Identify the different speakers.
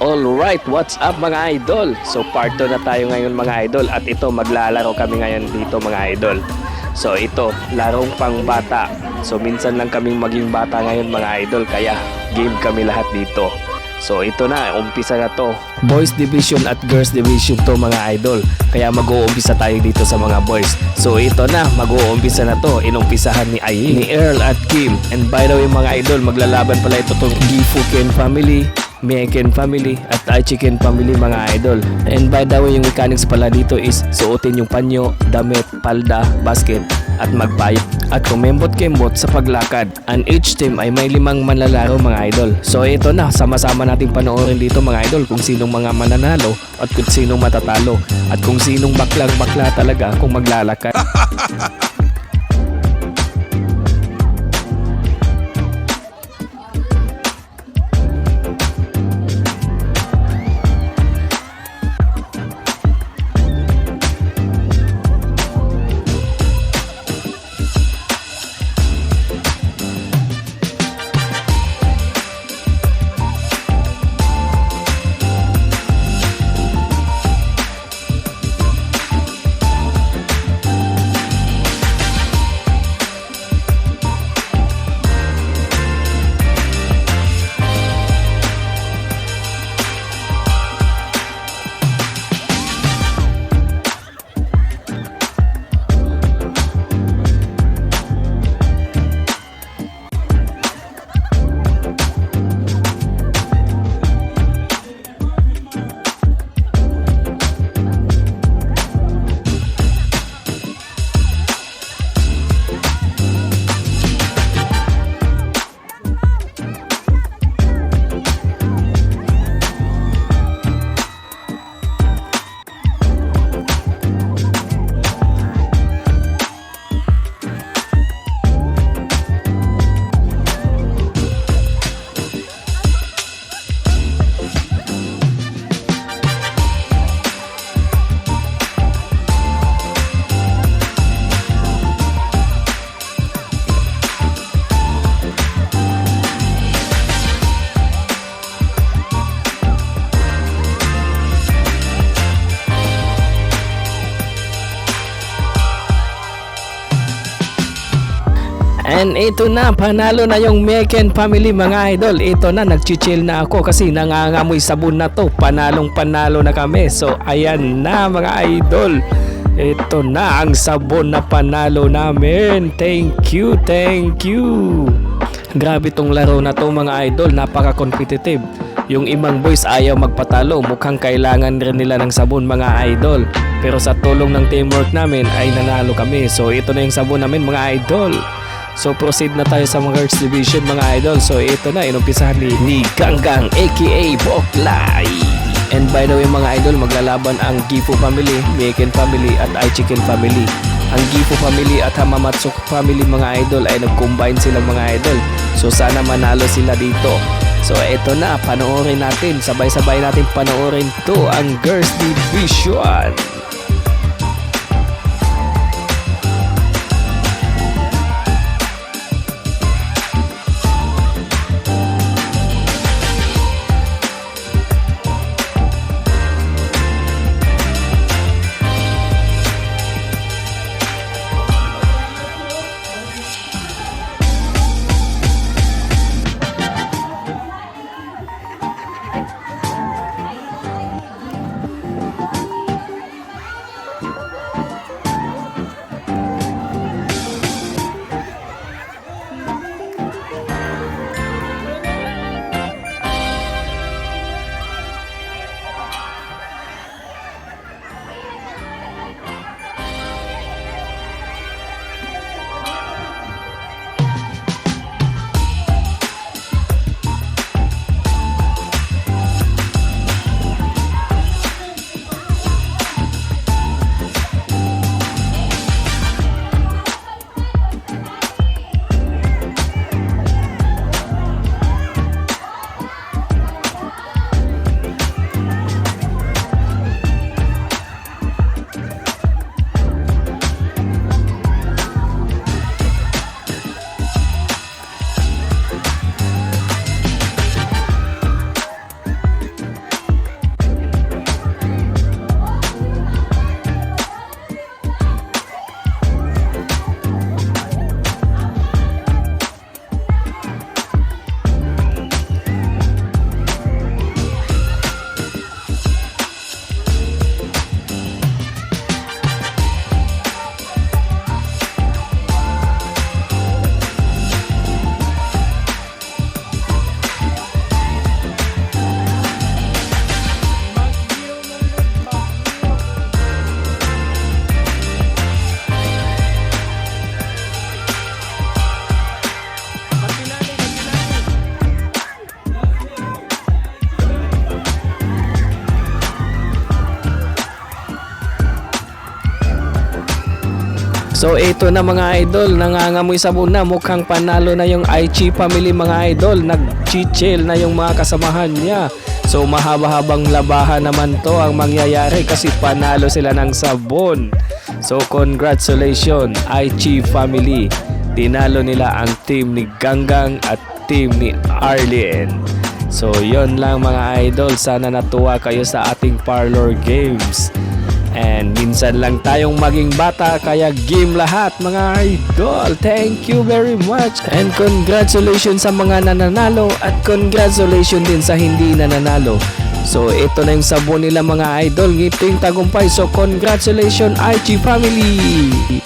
Speaker 1: Alright, what's up mga idol? So part 2 na tayo ngayon mga idol at ito maglalaro kami ngayon dito mga idol. So ito, larong pang bata. So minsan lang kaming maging bata ngayon mga idol kaya game kami lahat dito. So ito na, umpisa na to. Boys division at girls division to mga idol. Kaya mag-uumpisa tayo dito sa mga boys. So ito na, mag-uumpisa na to. Inumpisahan ni Ayi, ni Earl at Kim. And by the way mga idol, maglalaban pala ito tong Gifuken family, Meken family at Thai Chicken family mga idol. And by the way, yung mechanics pala dito is suotin yung panyo, damit, palda, basket at magpayot at kumembot-kembot sa paglakad. And each team ay may limang manlalaro mga idol. So ito na, sama-sama nating panoorin dito mga idol kung sinong mga mananalo at kung sinong matatalo at kung sinong baklang bakla talaga kung maglalakad. And ito na, panalo na yung Meken family mga idol. Ito na, nagchichill na ako kasi nangangamoy sabon na to. Panalong panalo na kami. So ayan na mga idol. Ito na ang sabon na panalo namin. Thank you, thank you. Grabe tong laro na to mga idol, napaka-competitive. Yung imang boys ayaw magpatalo, mukhang kailangan rin nila ng sabon mga idol. Pero sa tulong ng teamwork namin ay nanalo kami. So ito na yung sabon namin mga idol. So proceed na tayo sa mga girls division mga idol. So ito na, inumpisahan ni, ni Ganggang aka Boklay. And by the way mga idol, maglalaban ang Gifu family, Meken family at Aichiken family. Ang Gifu family at Hamamatsu family mga idol ay nag-combine silang mga idol. So sana manalo sila dito. So ito na, panoorin natin, sabay-sabay natin panoorin to ang Girls Division. So ito na mga idol, nangangamoy sabon na mukhang panalo na yung Aichi family mga idol, nag-chill na yung mga kasamahan niya. So mahaba-habang labahan naman to ang mangyayari kasi panalo sila ng sabon. So congratulations Aichi family. Tinalo nila ang team ni Ganggang at team ni Arlene. So yon lang mga idol, sana natuwa kayo sa ating parlor games. And minsan lang tayong maging bata kaya game lahat mga idol. Thank you very much. And congratulations sa mga nananalo at congratulations din sa hindi nananalo. So ito na yung sabon nila mga idol. Ngiting tagumpay. So congratulations IG family.